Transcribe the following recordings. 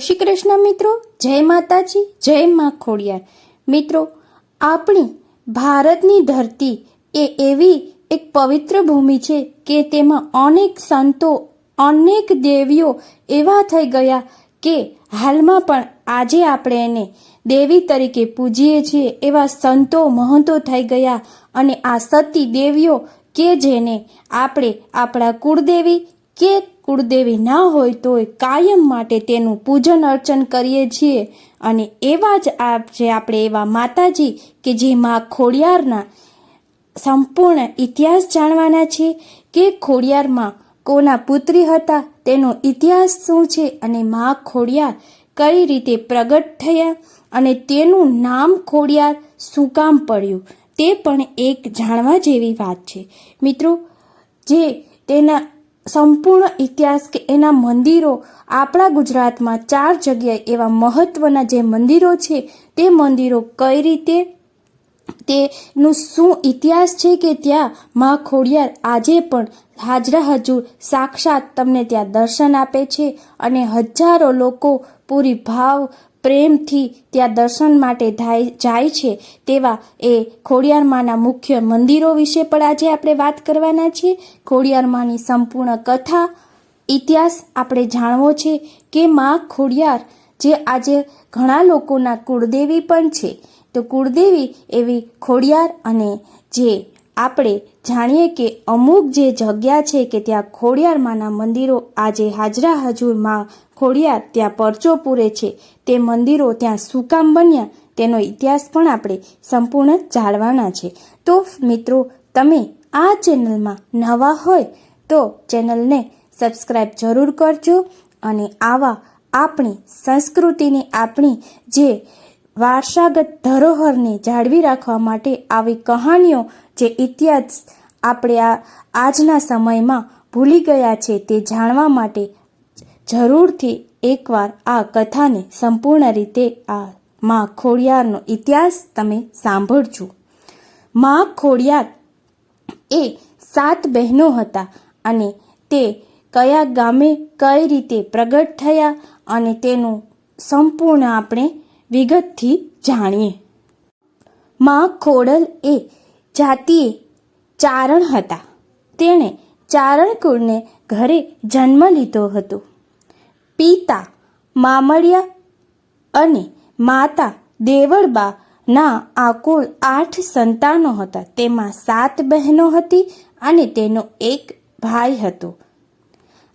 શ્રી કૃષ્ણ મિત્રો, જય માતાજી, જય મા ખોડિયાર. મિત્રો, આપણી ભારતની ધરતી એ એવી એક પવિત્ર ભૂમિ છે કે તેમાં અનેક સંતો, અનેક દેવીઓ એવા થઈ ગયા કે હાલમાં પણ આજે આપણે એને દેવી તરીકે પૂજીએ છીએ એવા સંતો મહંતો થઈ ગયા અને આ સતી દેવીઓ કે જેને આપણે આપણા કુળદેવી કે કુળદેવી ના હોય તોય કાયમ માટે તેનું પૂજન અર્ચન કરીએ છીએ. અને એવા જ જે આપણે એવા માતાજી કે જે મા ખોડિયારના સંપૂર્ણ ઇતિહાસ જાણવાના છે કે ખોડિયારમાં કોના પુત્રી હતા, તેનો ઇતિહાસ શું છે અને મા ખોડિયાર કઈ રીતે પ્રગટ થયા અને તેનું નામ ખોડિયાર શું કામ પડ્યું, તે પણ એક જાણવા જેવી વાત છે. મિત્રો, જે તેના સંપૂર્ણ ઇતિહાસ કે એના મંદિરો આપણા ગુજરાતમાં ચાર જગ્યાએ એવા મહત્ત્વના જે મંદિરો છે, તે મંદિરો કઈ રીતે? તેનું શું ઇતિહાસ છે કે ત્યાં મા ખોડિયાર આજે પણ હાજરા હજુર સાક્ષાત તમને ત્યાં દર્શન આપે છે અને હજારો લોકો પૂરી ભાવ પ્રેમથી ત્યાં દર્શન માટે જાય છે તેવા એ ખોડિયારમાંના મુખ્ય મંદિરો વિશે પણ આજે આપણે વાત કરવાના છીએ. ખોડિયારમાંની સંપૂર્ણ કથા, ઇતિહાસ આપણે જાણવો છે કે મા ખોડિયાર, જે આજે ઘણા લોકોના કુળદેવી પણ છે. તો કુળદેવી એવી ખોડિયાર અને જે આપણે જાણીએ કે અમુક જે જગ્યા છે કે ત્યાં ખોડિયારમાંના મંદિરો આજે હાજરા હજુરમાં ખોડિયાર ત્યાં પરચો પૂરે છે. તે મંદિરો ત્યાં શું કામ બન્યા. તેનો ઇતિહાસ પણ આપણે સંપૂર્ણ જાણવાના છે. તો મિત્રો, તમે આ ચેનલમાં નવા હોય તો ચેનલને સબસ્ક્રાઈબ જરૂર કરજો અને આવા આપણી સંસ્કૃતિની આપણી જે વારસાગત ધરોહરને જાળવી રાખવા માટે આવી કહાનીઓ જે ઇતિહાસ આપણે આ આજના સમયમાં ભૂલી ગયા છે તે જાણવા માટે જરૂરથી એકવાર આ કથાને સંપૂર્ણ રીતે આ મા ખોડિયારનો ઇતિહાસ તમે સાંભળજો. મા ખોડિયાર એ સાત બહેનો હતા અને તે કયા ગામે કઈ રીતે પ્રગટ થયા અને તેનું સંપૂર્ણ આપણે વિગતથી જાણીએ. મા ખોડલ એ જાતિએ ચારણ હતા. તેણે ચારણ કુળને ઘરે જન્મ લીધો હતો. પિતા મામડિયા અને માતા દેવળબા ના આ આઠ સંતાનો હતા. તેમાં સાત બહેનો હતી અને તેનો એક ભાઈ હતો.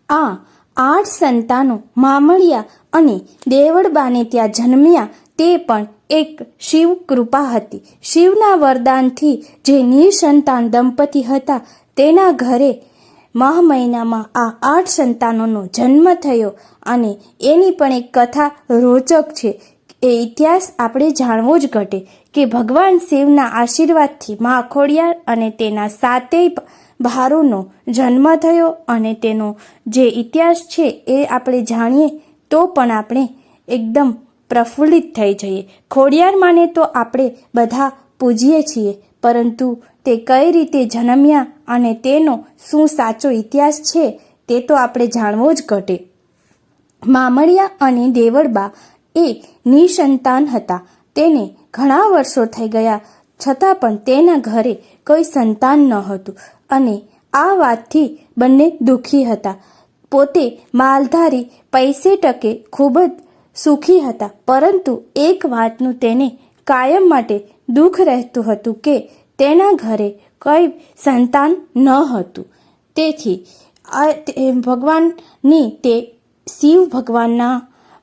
આ આઠ સંતાનો મામડિયા અને દેવળબાને ત્યાં જન્મ્યા તે પણ એક શિવ કૃપા હતી. શિવના વરદાનથી જે નિસંતાન દંપતી હતા, તેના ઘરે મહ મહિનામાં આ આઠ સંતાનોનો જન્મ થયો અને એની પણ એક કથા રોચક છે. એ ઇતિહાસ આપણે જાણવો જ ઘટે કે ભગવાન શિવના આશીર્વાદથી મા ખોડિયાર અને તેના સાતેય ભારોનો જન્મ થયો અને તેનો જે ઇતિહાસ છે એ આપણે જાણીએ તો પણ આપણે એકદમ પ્રફુલ્લિત થઈ જઈએ. ખોડિયાર માને તો આપણે બધા પૂજીએ છીએ, પરંતુ તે કઈ રીતે જન્મ્યા અને તેનો શું સાચો ઇતિહાસ છે તે તો આપણે જાણવો જ ઘટે. મામડિયા અને દેવળબા એ નિસંતાન હતા. તેને ઘણા વર્ષો થઈ ગયા, છતાં પણ તેના ઘરે કોઈ સંતાન ન હતું અને આ વાતથી બંને દુઃખી હતા. પોતે માલધારી પૈસે ટકે ખૂબ જ સુખી હતા. પરંતુ એક વાતનું તેને કાયમ માટે દુઃખ રહેતું હતું કે તેના ઘરે કોઈ સંતાન ન હતું. તેથી ભગવાનની તે શિવ ભગવાનના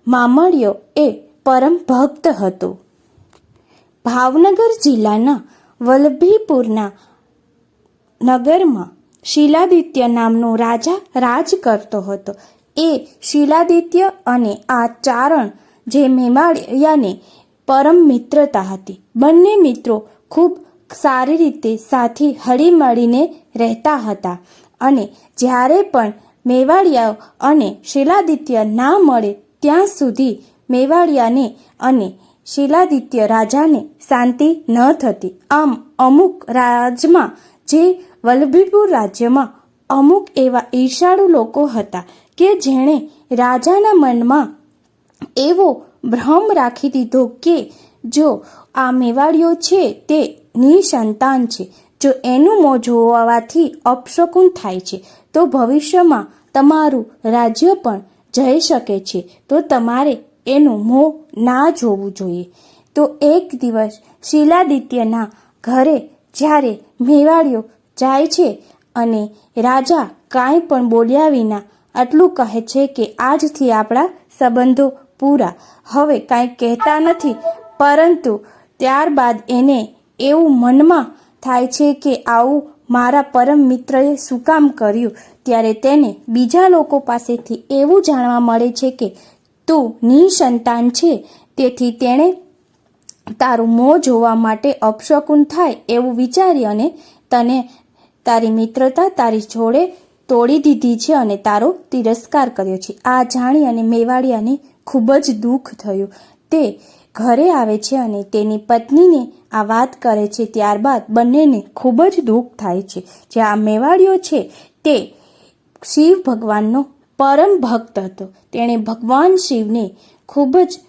મામળિયો એ પરમ ભક્ત હતો. ભાવનગર જિલ્લાના વલ્લભીપુરના નગરમાં શિલાદિત્ય નામનો રાજા રાજ કરતો હતો. એ શિલાદિત્ય અને આ ચારણ જે મેમાળિયાને પરમ મિત્રતા હતી. બંને મિત્રો ખૂબ સારી રીતે સાથે હળીમળીને રહેતા હતા અને જ્યારે પણ મેવાડિયા અને શિલાદિત્ય ના મળે ત્યાં સુધી મેવાડિયાને અને શિલાદિત્ય રાજાને શાંતિ ન થતી. આમ અમુક રાજમાં જે વલ્લભીપુર રાજ્યમાં અમુક એવા ઈર્ષાળુ લોકો હતા કે જેણે રાજાના મનમાં એવો ભ્રમ રાખી દીધો કે જો આ મેવાડીઓ છે તે નિસંતાન છે, જો એનું મોં જોવાથી અપશકુન થાય છે, તો ભવિષ્યમાં તમારું રાજ્ય પણ જઈ શકે છે, તો તમારે એનું મોં ના જોવું જોઈએ. તો એક દિવસ શિલાદિત્યના ઘરે જ્યારે મેવાડીઓ જાય છે અને રાજા કાંઈ પણ બોલ્યા વિના આટલું કહે છે કે આજથી આપણા સંબંધો પૂરા. હવે કાંઈ કહેતા નથી, પરંતુ ત્યારબાદ એને એવું મનમાં થાય છે કે આવું મારા પરમ મિત્રએ શું કામ કર્યું? ત્યારે તેને બીજા લોકો પાસેથી એવું જાણવા મળે છે કે તું નિસંતાન છે. તેથી તેણે તારું મોં જોવા માટે અપશકુન થાય એવું વિચારી અને તને તારી મિત્રતા તારી જોડે તોડી દીધી છે અને તારો તિરસ્કાર કર્યો છે. આ જાણી અને મેવાડિયાને ખૂબ જ દુઃખ થયું. તે ઘરે આવે છે અને તેની પત્નીને આ વાત કરે છે. ત્યારબાદ બંનેને ખૂબ જ દુઃખ થાય છે. જે આ મેવાડિયો છે તે શિવ ભગવાનનો પરમ ભક્ત હતો. તેણે ભગવાન શિવને ખૂબ જ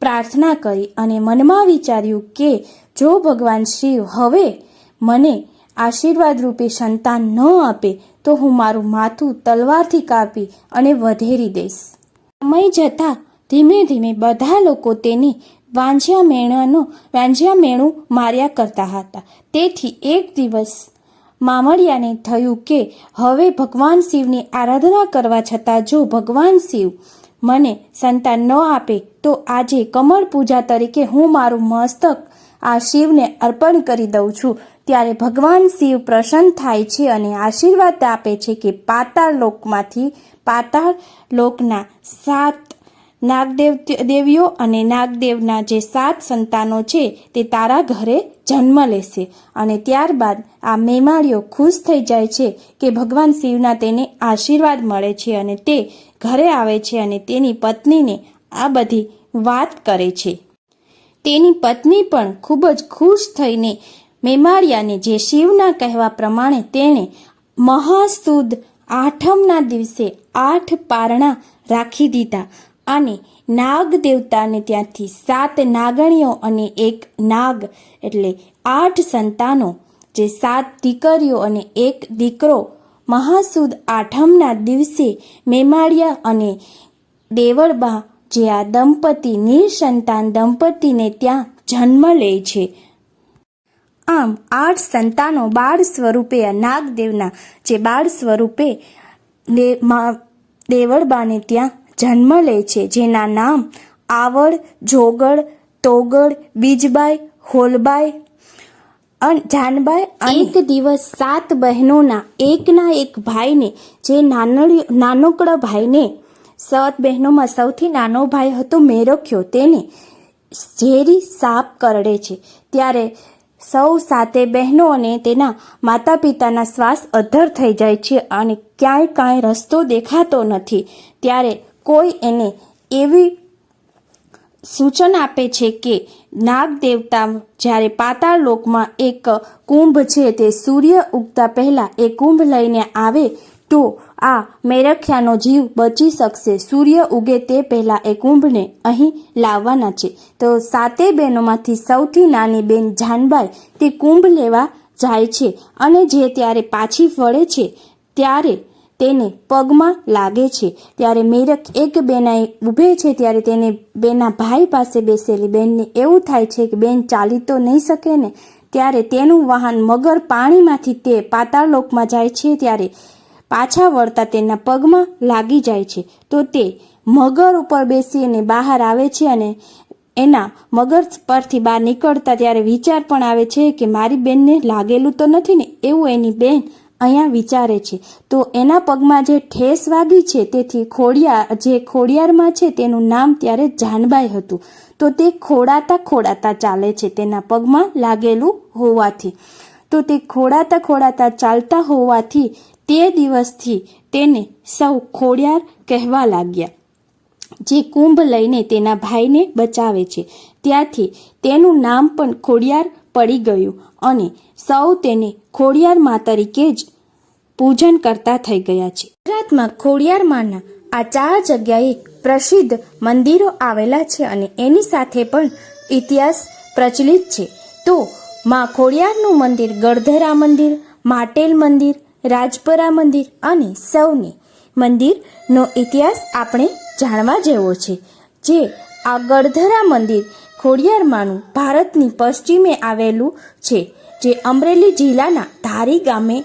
પ્રાર્થના કરી અને મનમાં વિચાર્યું કે જો ભગવાન શિવ હવે મને આશીર્વાદ રૂપે સંતાન ન આપે તો હું મારું માથું તલવારથી કાપી અને વધેરી દઈશ. સમય જતાં ધીમે ધીમે બધા લોકો તેની વાંઝ્યા મેણાનો વાંઝ્યા મેણું માર્યા કરતા હતા. તેથી એક દિવસ મામડિયાને થયું કે હવે ભગવાન શિવની આરાધના કરવા છતાં જો ભગવાન શિવ મને સંતાન ન આપે, તો આજે કમળ પૂજા તરીકે હું મારું મસ્તક આ શિવને અર્પણ કરી દઉં છું. ત્યારે ભગવાન શિવ પ્રસન્ન થાય છે અને આશીર્વાદ આપે છે કે પાતાળ લોકમાંથી પાતાળ લોકના સાત નાગદેવ દેવીઓ અને નાગદેવના જે સાત સંતાનો છે તે તારા ઘરે જન્મ લેશે. અને ત્યારબાદ આ મેમાળીઓ ખુશ થઈ જાય છે કે ભગવાન શિવના તેને આશીર્વાદ મળે છે અને તે ઘરે આવે છે અને તેની પત્નીને આ બધી વાત કરે છે. તેની પત્ની પણ ખૂબ જ ખુશ થઈને મેમાળિયાને જે શિવના કહેવા પ્રમાણે તેણે મહાસુદ આઠમના દિવસે આઠ પારણા રાખી દીધા અને નાગ દેવતાને ત્યાંથી સાત નાગણીઓ અને એક નાગ એટલે આઠ સંતાનો, જે સાત દીકરીઓ અને એક દીકરો મહાસુદ આઠમના દિવસે મેમાળિયા અને દેવળબા, જે આ દંપતી, નિસંતાન દંપતીને ત્યાં જન્મ લે છે. આમ આઠ સંતાનો બાળ સ્વરૂપે નાગદેવના, જે બાળ સ્વરૂપે દેવળબાને ત્યાં જન્મ લે છે, જેના નામ આવડ જોગડ તોગડ બીજબાઈ, હોલબાઈ જાનબાઈ એક દિવસ સાત બહેનોના એકના એક ભાઈને, જે નાનડી નાનકડા ભાઈને, સાત બહેનોમાં સૌથી નાનો ભાઈ હતો મેરખ્યો તેને ઝેરી સાપ કરડે છે. ત્યારે સૌ સાતે બહેનો અને તેના માતા પિતાના શ્વાસ અધ્ધર થઈ જાય છે અને ક્યાંય કાંઈ રસ્તો દેખાતો નથી. ત્યારે કોઈ એને એવી સૂચન આપે છે કે નાગ દેવતા જ્યારે પાતાળ લોકમાં એક કુંભ છે તે સૂર્ય ઉગતા પહેલાં એ કુંભ લઈને આવે તો આ મેરખ્યાનો જીવ બચી શકશે. સૂર્ય ઉગે તે પહેલાં એ કુંભને અહીં લાવવાના છે. તો સાતે બહેનોમાંથી સૌથી નાની બેન જાનબાઈ તે કુંભ લેવા જાય છે અને જે ત્યારે પાછી ફળે છે ત્યારે તેને પગમાં લાગે છે. ત્યારે મેરખ એક બેનાએ ઊભે છે, ત્યારે તેને બેના ભાઈ પાસે બેસેલી બેનને એવું થાય છે કે બેન ચાલી તો નહીં શકે ને. ત્યારે તેનું વાહન મગર પાણીમાંથી તે પાતાળ લોકમાં જાય છે, ત્યારે પાછા વળતા તેના પગમાં લાગી જાય છે. તો તે મગર ઉપર બેસીને બહાર આવે છે અને એના મગર પરથી બહાર નીકળતા ત્યારે વિચાર પણ આવે છે કે મારી બેનને લાગેલું તો નથી ને એવું એની બેન અહીંયા વિચારે છે. તો એના પગમાં જે ઠેસ વાગી છે તેથી ખોડિયાર જે ખોડિયારમાં છે તેનું નામ ત્યારે જાનબાઈ હતું. તો તે ખોડાતા ખોડાતા ચાલે છે તેના પગમાં લાગેલું હોવાથી. તો તે ખોડાતા ખોડાતા ચાલતા હોવાથી તે દિવસથી તેને સૌ ખોડિયાર કહેવા લાગ્યા. જે કુંભ લઈને તેના ભાઈને બચાવે છે. ત્યાંથી તેનું નામ પણ ખોડિયાર પડી ગયું અને સૌ તેને ખોડિયાર મા તરીકે જ પૂજન કરતા થઈ ગયા છે. ગુજરાતમાં ખોડિયાર માના આ ચાર જગ્યાએ પ્રસિદ્ધ મંદિરો આવેલા છે અને એની સાથે પણ ઇતિહાસ પ્રચલિત છે. તો માં ખોડિયારનું મંદિર ગળધરા મંદિર, માટેલ મંદિર રાજપરા મંદિર અને સૌની. મંદિરનો ઇતિહાસ આપણે જાણવા જેવો છે, જે આ ગળધરા મંદિર ખોડિયારમાંનું ભારતની પશ્ચિમે આવેલું છે, જે અમરેલી જિલ્લાના ધારી ગામે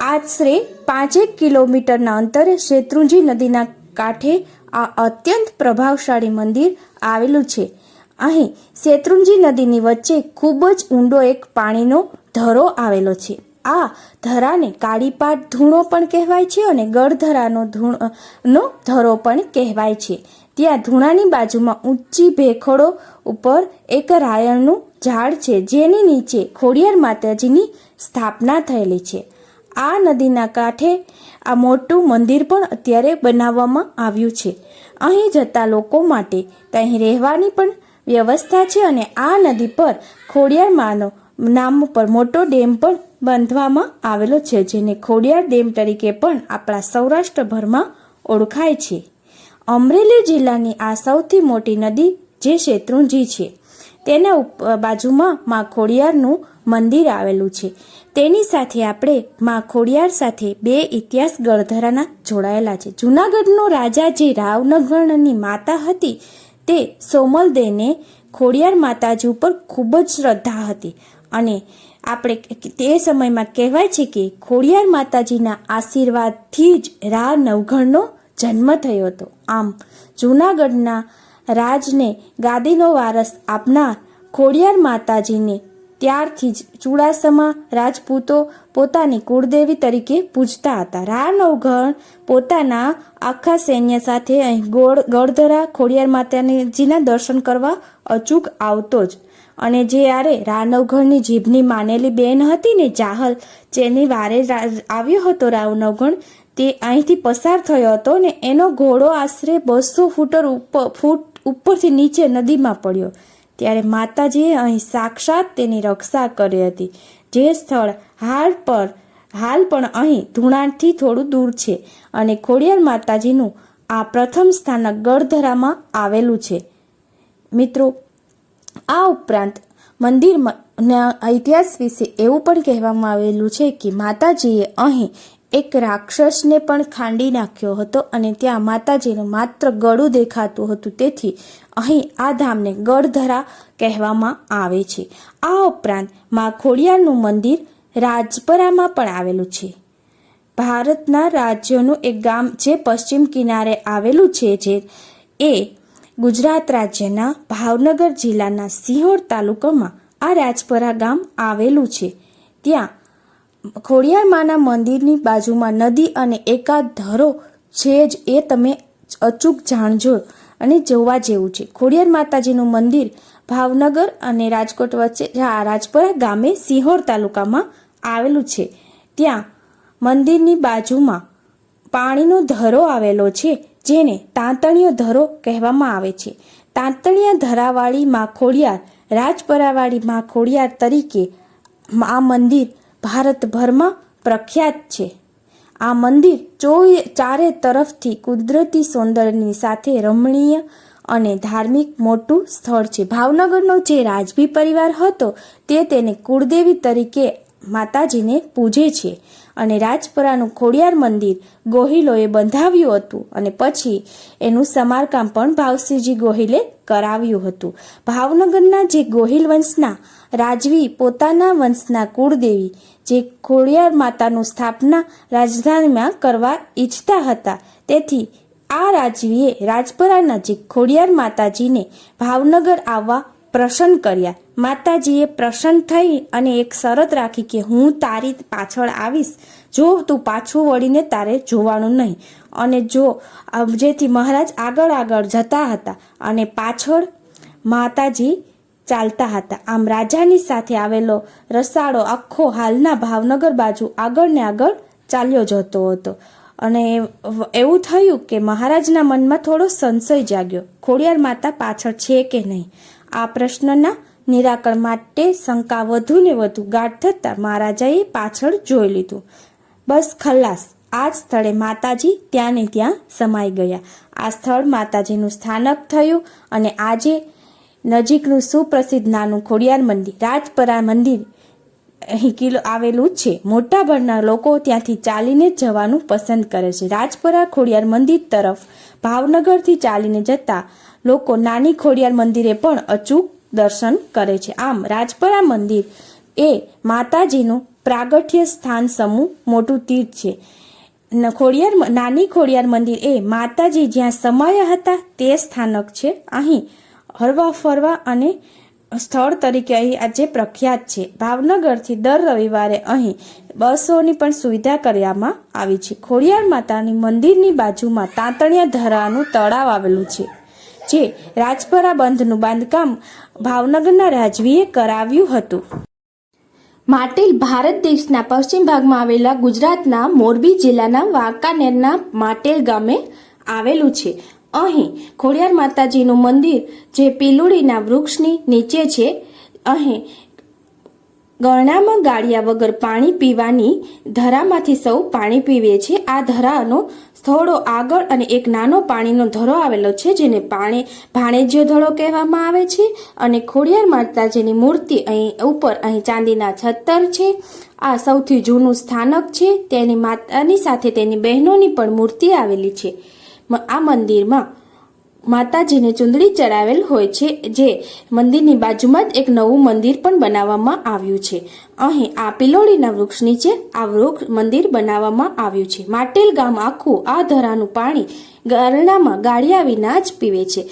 આશરે પાંચેક કિલોમીટરના અંતરે શેત્રુંજી નદીના કાંઠે આ અત્યંત પ્રભાવશાળી મંદિર આવેલું છે. અહીં શેત્રુંજી નદીની વચ્ચે ખૂબ જ ઊંડો એક પાણીનો ધરો આવેલો છે. આ ધરાને કાળીપાટ ધૂણો પણ કહેવાય છે અને ગળધરાનો ધૂણનો ધરો પણ કહેવાય છે. ત્યાં ધૂણાની બાજુમાં ઊંચી ભેખડો ઉપર એક રાયણનું ઝાડ છે, જેની નીચે ખોડિયાર માતાજીની સ્થાપના થયેલી છે. આ નદીના કાંઠે આ મોટું મંદિર પણ અત્યારે બનાવવામાં આવ્યું છે. અહીં જતા લોકો માટે ત્યાં રહેવાની પણ વ્યવસ્થા છે અને આ નદી પર ખોડિયાર માનો, નામ પર મોટો ડેમ પણ બાંધવામાં આવેલો છે, જેને ખોડિયાર ડેમ તરીકે પણ આપણા સૌરાષ્ટ્રભરમાં ઓળખાય છે. અમરેલી જિલ્લાની આ સૌથી મોટી નદી જે શેત્રુંજી છે, તેના બાજુમાં માં ખોડિયારનું મંદિર આવેલું છે. તેની સાથે આપણે મા ખોડિયાર સાથે બે ઇતિહાસ ગળધરાના જોડાયેલા છે. જૂનાગઢનો રાજા જે રાવનગરની માતા હતી, તે સોમલદેને ખોડિયાર માતાજી ઉપર ખૂબ જ શ્રદ્ધા હતી અને આપણે તે સમયમાં કહેવાય છે કે ખોડિયાર માતાજીના આશીર્વાદથી જ રા નવઘણનો જન્મ થયો હતો. આમ, જૂનાગઢના રાજને ગાદીનો વારસ આપનાર ખોડિયાર માતાજીને ત્યારથી જ ચુડાસમા રાજપૂતો પોતાની કુળદેવી તરીકે પૂજતા હતા. રા નવઘણ પોતાના આખા સૈન્ય સાથે અહીં ગોળ ગળધરા ખોડિયાર માતાજીના દર્શન કરવા અચૂક આવતો જ અને જ્યારે રાનવગણની જીભની માનેલી બેન હતી ને ચાહલ, જેની વારે આવ્યો હતો રાવનવગણ તે અહીંથી પસાર થયો હતો ને એનો ઘોડો આશરે બસો ફૂટર ઉપર ફૂટ ઉપરથી નીચે નદીમાં પડ્યો. ત્યારે માતાજીએ અહીં સાક્ષાત તેની રક્ષા કરી હતી. જે સ્થળ હાલ પર, હાલ પણ અહીં ધૂણાથી થોડું દૂર છે અને ખોડિયાર માતાજીનું આ પ્રથમ સ્થાનક ગળધરામાં આવેલું છે. મિત્રો આ ઉપરાંત મંદિરના ઇતિહાસ વિશે એવું પણ કહેવામાં આવેલું છે કે માતાજીએ અહીં એક રાક્ષસને પણ ખાંડી નાખ્યો હતો અને ત્યાં માતાજીનું માત્ર ગળું દેખાતું હતું. તેથી અહીં આ ધામને ગળધરા કહેવામાં આવે છે. આ ઉપરાંત મા ખોડિયારનું મંદિર રાજપરામાં પણ આવેલું છે. ભારતના રાજ્યોનું એક ગામ જે પશ્ચિમ કિનારે આવેલું છે જે એ ગુજરાત રાજ્યના ભાવનગર જિલ્લાના સિંહોર તાલુકામાં આ રાજપરા ગામ આવેલું છે. ત્યાં ખોડિયાર માના મંદિરની બાજુમાં નદી અને એકાદ ધરો છે જ એ તમે અચૂક જાણજો અને જોવા જેવું છે. ખોડિયાર માતાજીનું મંદિર ભાવનગર અને રાજકોટ વચ્ચે રાજપરા ગામે સિંહોર તાલુકામાં આવેલું છે. ત્યાં મંદિરની બાજુમાં પાણીનો ધરો આવેલો છે. જેને તાંતણીયો ધરો કહેવામાં આવે છે. તાંતણીયા ધરાવાળી માખોડિયાર રાજપરાવાળી માખોડિયાર તરીકે આ મંદિર ભારતભરમાં પ્રખ્યાત છે. આ મંદિર ચોય ચારે તરફથી કુદરતી સૌંદર્યની સાથે રમણીય અને ધાર્મિક મોટું સ્થળ છે. ભાવનગરનો જે રાજવી પરિવાર હતો તે તેને કુળદેવી તરીકે માતાજીને પૂજે છે. અને રાજપરાનું ખોડિયાર મંદિર ગોહિલોએ બંધાવ્યું હતું અને પછી એનું સમારકામ પણ ભાવસિંહજી ગોહિલે કરાવ્યું હતું. ભાવનગરના જે ગોહિલ વંશના રાજવી પોતાના વંશના કુળદેવી જે ખોડિયાર માતાનું સ્થાપના રાજધાનીમાં કરવા ઈચ્છતા હતા, તેથી આ રાજવીએ રાજપરા નજીક ખોડિયાર માતાજીને ભાવનગર આવવા પ્રસન્ન કર્યા. માતાજીએ પ્રસન્ન થઈ અને એક શરત રાખી કે હું તારી પાછળ આવીશ. જો તું પાછું વળીને તારે જોવાનું નહીં. અને જો જેથી મહારાજ આગળ આગળ જતા હતા અને પાછળ માતાજી ચાલતા હતા. આમ રાજાની સાથે આવેલો રસાળો આખો હાલના ભાવનગર બાજુ આગળ ને આગળ ચાલ્યો જતો હતો. અને એવું થયું કે મહારાજના મનમાં થોડો સંશય જાગ્યો. ખોડિયાર માતા પાછળ છે કે નહીં? આ પ્રશ્નના નિરાકરણ માટે શંકા વધુ ને વધુ ગાઢ થતાં મહારાજાએ પાછળ જોઈ લીધું. બસ ખલ્લાસ આ જ સ્થળે માતાજી ત્યાં ને ત્યાં સમાઈ ગયા. આ સ્થળ માતાજીનું સ્થાનક થયું અને આજે નજીકનું સુપ્રસિદ્ધ નાનું ખોડિયાર મંદિર, રાજપરા મંદિર અહીં કિલ્લો આવેલું છે. મોટાભાગના લોકો ત્યાંથી ચાલીને જવાનું પસંદ કરે છે. રાજપરા ખોડિયાર મંદિર તરફ ભાવનગરથી ચાલીને જતા લોકો નાની ખોડિયાર મંદિરે પણ અચૂક દર્શન કરે છે. આમ રાજપરા મંદિર એ માતાજીનું પ્રાગટ્ય સ્થાન સમૂહ મોટું તીર્થ છે. ખોડિયાર નાની ખોડિયાર મંદિર એ માતાજી જ્યાં સમાયા હતા તે સ્થાનક છે. અહીં હરવા ફરવા અને સ્થળ તરીકે અહીં આજે પ્રખ્યાત છે, ભાવનગરથી દર રવિવારે અહીં બસોની પણ સુવિધા કરવામાં આવી છે. ખોડિયાર માતાની મંદિરની બાજુમાં તાંતણિયા ધરાનું તળાવ આવેલું છે. જે રાજપરા બંધનું બાંધકામ ભાવનગરના રાજવીએ કરાવ્યું હતું. માટેલ ભારત દેશના પશ્ચિમ ભાગમાં આવેલા ગુજરાતના મોરબી જિલ્લાના વાંકાનેરના માટેલ ગામે આવેલું છે. અહીં ખોડિયાર માતાજીનું મંદિર, જે પીલુડીના વૃક્ષની નીચે છે, અહીં ગરણામાં ગાળ્યા વગર પાણી પીવાની ધરામાંથી સૌ પાણી પીવે છે. આ ધરાનો થોડો આગળ અને એક નાનો પાણીનો ધરો આવેલો છે, જેને પાણી ભાણેજ્ય ધરો કહેવામાં આવે છે અને ખોડિયાર માતાજીની મૂર્તિ અહીં ઉપર અહીં ચાંદીના છત્તર છે. આ સૌથી જૂનું સ્થાનક છે. તેની માતાની સાથે તેની બહેનોની પણ મૂર્તિ આવેલી છે. આ મંદિરમાં માતાજીને ચુંદડી ચડાવેલ હોય છે, જે મંદિરની બાજુમાં જ એક નવું મંદિર પણ બનાવવામાં આવ્યું છે. અહીં આ પિલોડીના વૃક્ષ નીચે આ વૃક્ષ મંદિર બનાવવામાં આવ્યું છે. માટેલ ગામ આખું આ ધરાનું પાણી ગરણામાં ગાળ્યા વિના જ પીવે છે.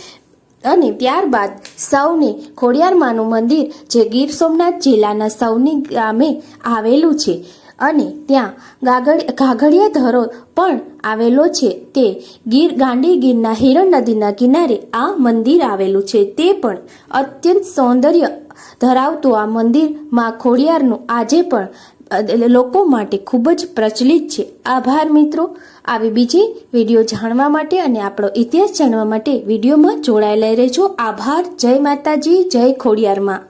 અને ત્યારબાદ સૌની ખોડિયારમાનું મંદિર, જે ગીર સોમનાથ જિલ્લાના સૌની ગામે આવેલું છે. અને ત્યાં ગાગડ ઘાઘડિયા ધરો પણ આવેલો છે. તે ગીર ગાંડી ગીરના હિરણ નદીના કિનારે આ મંદિર આવેલું છે. તે પણ અત્યંત સૌંદર્ય ધરાવતું આ મંદિરમાં ખોડિયારનું આજે પણ લોકો માટે ખૂબ જ પ્રચલિત છે. આભાર મિત્રો. આવી બીજી વીડિયો જાણવા માટે અને આપણો ઇતિહાસ જાણવા માટે વિડીયોમાં જોડાયેલા રહેજો. આભાર. જય માતાજી. જય ખોડિયારમાં.